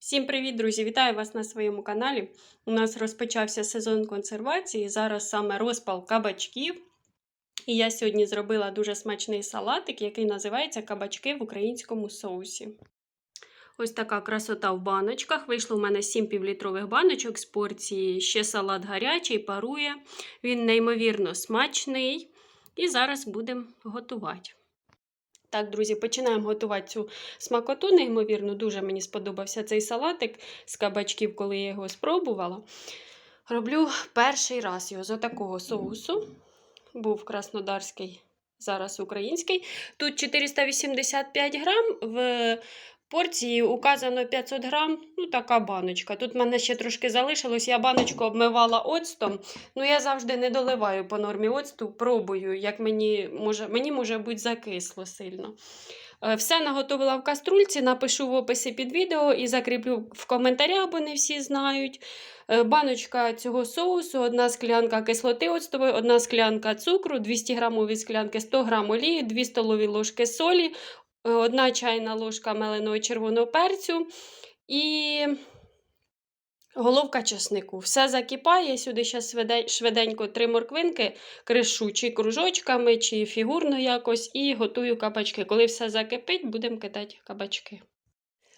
Всім привіт, друзі! Вітаю вас на своєму каналі. У нас розпочався сезон консервації. Зараз саме розпал кабачків. І я сьогодні зробила дуже смачний салатик, який називається кабачки в українському соусі. Ось така красота в баночках. Вийшло у мене 7 півлітрових баночок з порції. Ще салат гарячий, парує. Він неймовірно смачний. І зараз будемо готувати. Так, друзі, починаємо готувати цю смакоту. Неймовірно, дуже мені сподобався цей салатик з кабачків, коли я його спробувала. Роблю перший раз його з отакого соусу. Був краснодарський, зараз український. Тут 485 грам, в порції указано 500 грам, ну така баночка. Тут в мене ще трошки залишилось, я баночку обмивала оцтом. Ну, я завжди не доливаю по нормі оцту, пробую, як мені може, мені може бути закисло сильно. Е, Все наготовила в каструльці, напишу в описі під відео і закріплю в коментарях, бо не всі знають. Е, Баночка цього соусу, одна склянка кислоти оцтової, одна склянка цукру, 200 грамові склянки, 100 грам олії, 2 столові ложки солі, е, одна чайна ложка меленого червоного перцю і головка чеснику. Все закипає. Сюди ще швиденько три морквинки кришу чи кружочками, чи фігурно якось, і готую кабачки. Коли все закипить, будемо кидати кабачки.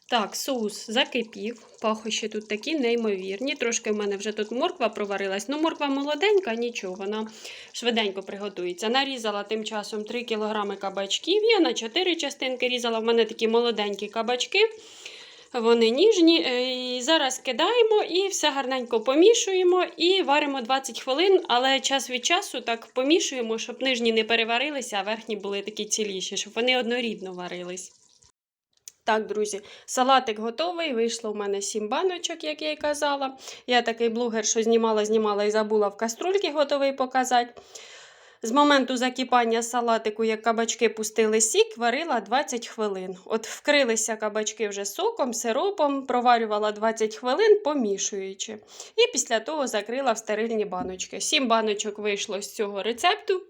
Так, соус закипів, пахощі тут такі неймовірні. Трошки в мене вже тут морква проварилась. Ну, морква молоденька, нічого, вона швиденько приготується. Нарізала тим часом 3 кг кабачків. Я на 4 частинки різала. В мене такі молоденькі кабачки. Вони ніжні. І зараз кидаємо і все гарненько помішуємо і варимо 20 хвилин, але час від часу так помішуємо, щоб нижні не переварилися, а верхні були такі ціліші, щоб вони однорідно варились. Так, друзі, салатик готовий. Вийшло в мене 7 баночок, як я й казала. Я такий блогер, що знімала, знімала і забула в каструльки готовий показати. З моменту закипання салатику, як кабачки пустили сік, варила 20 хвилин. От вкрилися кабачки вже соком, сиропом, проварювала 20 хвилин, помішуючи. І після того закрила в стерильні баночки. 7 баночок вийшло з цього рецепту.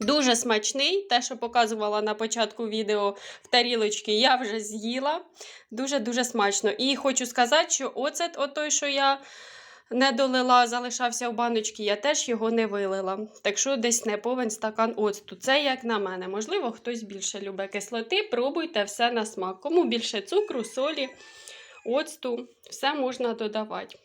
Дуже смачний, те, що показувала на початку відео в тарілочці, я вже з'їла. Дуже-дуже смачно. І хочу сказати, що оцет, отой, що я не долила, залишався в баночці, я теж його не вилила. Так що десь не повен стакан оцту. Це як на мене. Можливо, хтось більше любить кислоти. Пробуйте все на смак. Кому більше цукру, солі, оцту, все можна додавати.